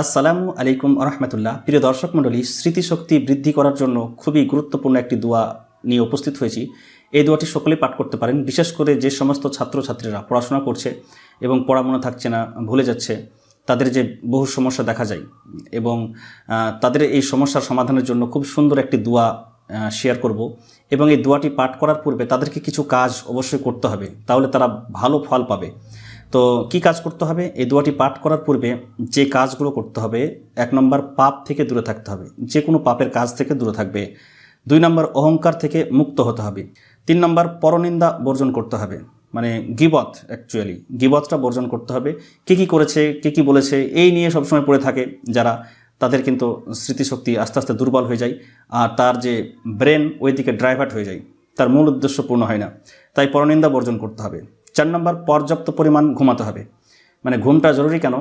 আসসালামু আলাইকুম রহমতুল্লাহ প্রিয় দর্শক মণ্ডলী, স্মৃতিশক্তি বৃদ্ধি করার জন্য খুবই গুরুত্বপূর্ণ একটি দোয়া নিয়ে উপস্থিত হয়েছি। এই দোয়াটি সকলেই পাঠ করতে পারেন, বিশেষ করে যে সমস্ত ছাত্রছাত্রীরা পড়াশোনা করছে এবং পড়া মনে থাকছে না, ভুলে যাচ্ছে, তাদের যে বহু সমস্যা দেখা যায় এবং তাদের এই সমস্যার সমাধানের জন্য খুব সুন্দর একটি দোয়া শেয়ার করব এবং এই দোয়াটি পাঠ করার পূর্বে তাদেরকে কিছু কাজ অবশ্যই করতে হবে, তাহলে তারা ভালো ফল পাবে। তো কি কাজ করতে হবে? এই দোয়াটি পাঠ করার পূর্বে যে কাজগুলো করতে হবে, এক নম্বর পাপ থেকে দূরে থাকতে হবে, যে কোনো পাপের কাজ থেকে দূরে থাকবে। দুই নম্বর অহংকার থেকে মুক্ত হতে হবে। তিন নম্বর পরনিন্দা বর্জন করতে হবে মানে গিবত অ্যাকচুয়ালি গিবতটা বর্জন করতে হবে। কে কী করেছে, কে কী বলেছে, এই নিয়ে সবসময় পড়ে থাকে যারা, তাদের কিন্তু স্মৃতিশক্তি আস্তে আস্তে দুর্বল হয়ে যায় আর তার যে ব্রেন ওই দিকে ড্রাইভার্ট হয়ে যায়, তার মূল উদ্দেশ্য পূর্ণ হয় না। তাই পরনিন্দা বর্জন করতে হবে। চার নম্বর, পর্যাপ্ত পরিমাণ ঘুমাতে হবে। মানে ঘুমটা জরুরি কেন?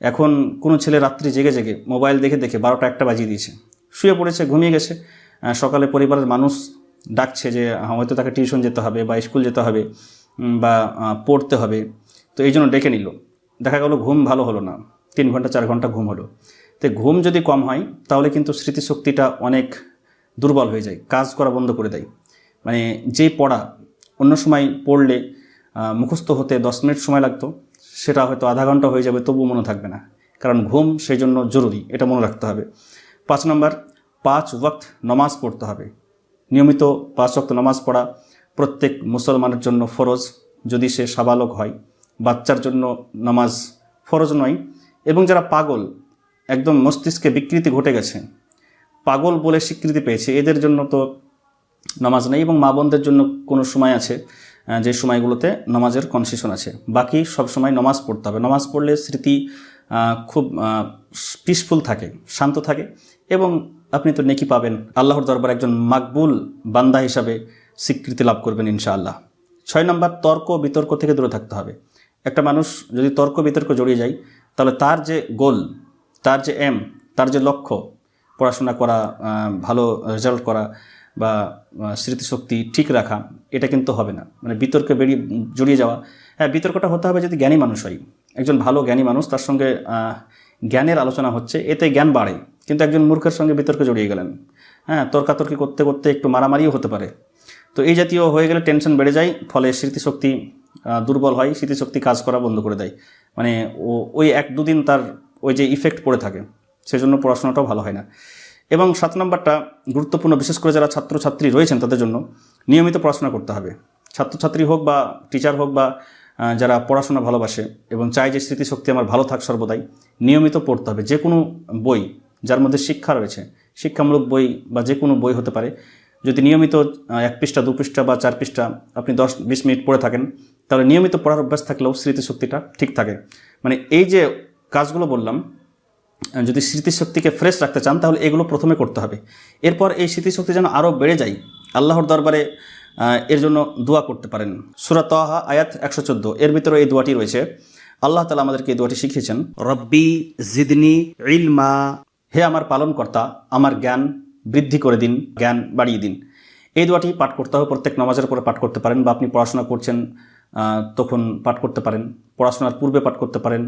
এখন কোনো ছেলে রাত্রি জেগে জেগে মোবাইল দেখে দেখে বারোটা একটা বাজিয়ে দিয়েছে। শুয়ে পড়েছে, ঘুমিয়ে গেছে। সকালে পরিবারের মানুষ ডাকছে যে হয়তো তাকে টিউশন যেতে হবে বা স্কুল যেতে হবে বা পড়তে হবে। তো এই জন্য ডেকে নিল। দেখা গেল ঘুম ভালো হলো না। তিন ঘণ্টা, চার ঘণ্টা ঘুম হলো। তো ঘুম যদি কম হয়, তাহলে কিন্তু স্মৃতিশক্তিটা অনেক দুর্বল হয়ে যায়। কাজ করা বন্ধ করে দেয়। মানে যেই পড়া অন্য সময় পড়লে মুখস্থ হতে দশ মিনিট সময় লাগতো। সেটা হয়তো আধা ঘণ্টা হয়ে যাবে তবু মনে থাকবে না। কারণ ঘুম সেই জন্য জরুরি, এটা মনে রাখতে হবে। পাঁচ নম্বর, পাঁচ ওয়াক্ত নমাজ পড়তে হবে। নিয়মিত পাঁচ ওয়াক্ত নামাজ পড়া প্রত্যেক মুসলমানের জন্য ফরজ, যদি সে সাবালক হয়। বাচ্চার জন্য নামাজ ফরজ নয়। এবং যারা পাগল, একদম মস্তিষ্কে বিকৃতি ঘটে গেছে। পাগল বলে স্বীকৃতি পেয়েছে, এদের জন্য তো নামাজ নেই এবং মা বোনদের জন্য কোনো সময় আছে। যে সময়গুলোতে নামাজের কনসেশন আছে। বাকি সব সময় নামাজ পড়তে হবে। নামাজ পড়লে স্মৃতি খুব পিসফুল থাকে, শান্ত থাকে এবং আপনি তো নেকি পাবেন। আল্লাহর দরবার একজন মাকবুল বান্দা হিসাবে স্বীকৃতি লাভ করবেন ইনশাআল্লাহ। ছয় নম্বর, তর্ক বিতর্ক থেকে দূরে থাকতে হবে। একটা মানুষ যদি তর্ক বিতর্ক জড়িয়ে যায়, তাহলে তার যে গোল, তার যে এম তার যে লক্ষ্য, পড়াশোনা করা ভালো রেজাল্ট করা বা স্মৃতিশক্তি ঠিক রাখা এটা কিন্তু হবে না। মানে বিতর্কে বেরিয়ে জড়িয়ে যাওয়া। হ্যাঁ বিতর্কটা হতে হবে যদি জ্ঞানী মানুষ হয় একজন ভালো জ্ঞানী মানুষ, তার সঙ্গে জ্ঞানের আলোচনা হচ্ছে, এতে জ্ঞান বাড়ে। কিন্তু একজন মূর্খের সঙ্গে বিতর্কে জড়িয়ে গেলেন। হ্যাঁ তর্কাতর্কি করতে করতে একটু মারামারিও হতে পারে। তো এই জাতীয় হয়ে গেলে টেনশন বেড়ে যায়, ফলে স্মৃতিশক্তি দুর্বল হয়, স্মৃতিশক্তি কাজ করা বন্ধ করে দেয়। মানে ও, ওই এক দুদিন তার ওই যে ইফেক্ট পড়ে থাকে। সেজন্য পড়াশোনাটাও ভালো হয় না। এবং সাত নম্বরটা গুরুত্বপূর্ণ, বিশেষ করে যারা ছাত্রছাত্রী রয়েছেন তাদের জন্য নিয়মিত পড়াশোনা করতে হবে। ছাত্রছাত্রী হোক বা টিচার হোক বা যারা পড়াশোনা ভালোবাসে এবং চায় যে স্মৃতিশক্তি আমার ভালো থাক সর্বদাই, নিয়মিত পড়তে হবে। যে কোনো বই যার মধ্যে শিক্ষা রয়েছে, শিক্ষামূলক বই বা যে কোনো বই হতে পারে, যদি নিয়মিত এক পৃষ্ঠা, দু পৃষ্ঠা বা চার পৃষ্ঠা আপনি দশ, বিশ মিনিট পড়ে থাকেন, তাহলে নিয়মিত পড়ার অভ্যাস থাকলেও স্মৃতিশক্তিটা ঠিক থাকে। মানে এই যে কাজগুলো বললাম যদি স্মৃতিশক্তিকে ফ্রেশ রাখতে চান, তাহলে এগুলো প্রথমে করতে হবে। এরপর এই স্মৃতিশক্তি যেন আরও বেড়ে যায়, আল্লাহর দরবারে এর জন্য দোয়া করতে পারেন। সুরাত আয়াত একশো চোদ্দ, এর ভিতরে এই দোয়াটি রয়েছে। আল্লাহ তালা আমাদেরকে এই দোয়াটি শিখিয়েছেন, রব্বি জিদনি ইলমা। হে আমার পালনকর্তা, আমার জ্ঞান বৃদ্ধি করে দিন, জ্ঞান বাড়িয়ে দিন। এই দোয়াটি পাঠ করতে হবে, প্রত্যেক নামাজের পরে পাঠ করতে পারেন বা আপনি পড়াশোনা করছেন তখন পাঠ করতে পারেন, পড়াশোনার পূর্বে পাঠ করতে পারেন।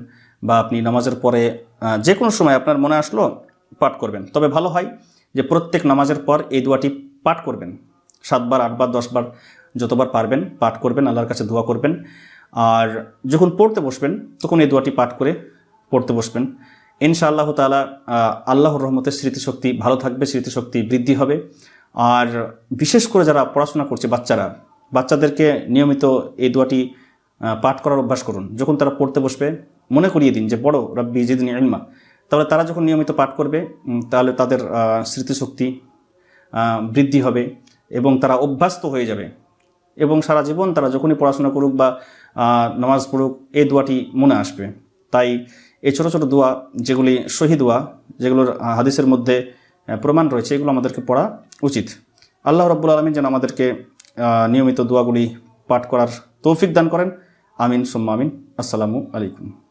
বা আপনি নামাজের পরে যে কোনো সময় আপনার মনে আসলো পাঠ করবেন। তবে ভালো হয় যে প্রত্যেক নামাজের পর এই দোয়াটি পাঠ করবেন। সাতবার, আটবার, দশবার যতবার পারবেন পাঠ করবেন, আল্লাহর কাছে দোয়া করবেন। আর যখন পড়তে বসবেন, তখন এই দোয়াটি পাঠ করে পড়তে বসবেন। ইনশাআল্লাহ তালা আল্লাহর রহমতের স্মৃতিশক্তি ভালো থাকবে, স্মৃতিশক্তি বৃদ্ধি হবে। আর বিশেষ করে যারা পড়াশোনা করছে, বাচ্চারা, বাচ্চাদেরকে নিয়মিত এই দোয়াটি পাঠ করার অভ্যাস করুন। যখন তারা পড়তে বসবে মনে করিয়ে দিন যে, বড় রব্বি জিদিন ইলমা। তাহলে তারা যখন নিয়মিত পাঠ করবে তাহলে তাদের স্মৃতিশক্তি বৃদ্ধি হবে এবং তারা অভ্যস্ত হয়ে যাবে। এবং সারা জীবন তারা যখনই পড়াশোনা করুক বা নামাজ পড়ুক এই দোয়াটি মনে আসবে। তাই এই ছোটো ছোটো দোয়া, যেগুলি শহীদ দোয়া, যেগুলোর হাদিসের মধ্যে প্রমাণ রয়েছে, এগুলো আমাদেরকে পড়া উচিত। আল্লাহ রব্বুল আলমিন যেন আমাদেরকে নিয়মিত দোয়াগুলি পাঠ করার তৌফিক দান করেন। আমিন, সুম্মা আমিন। আসসালামু আলাইকুম।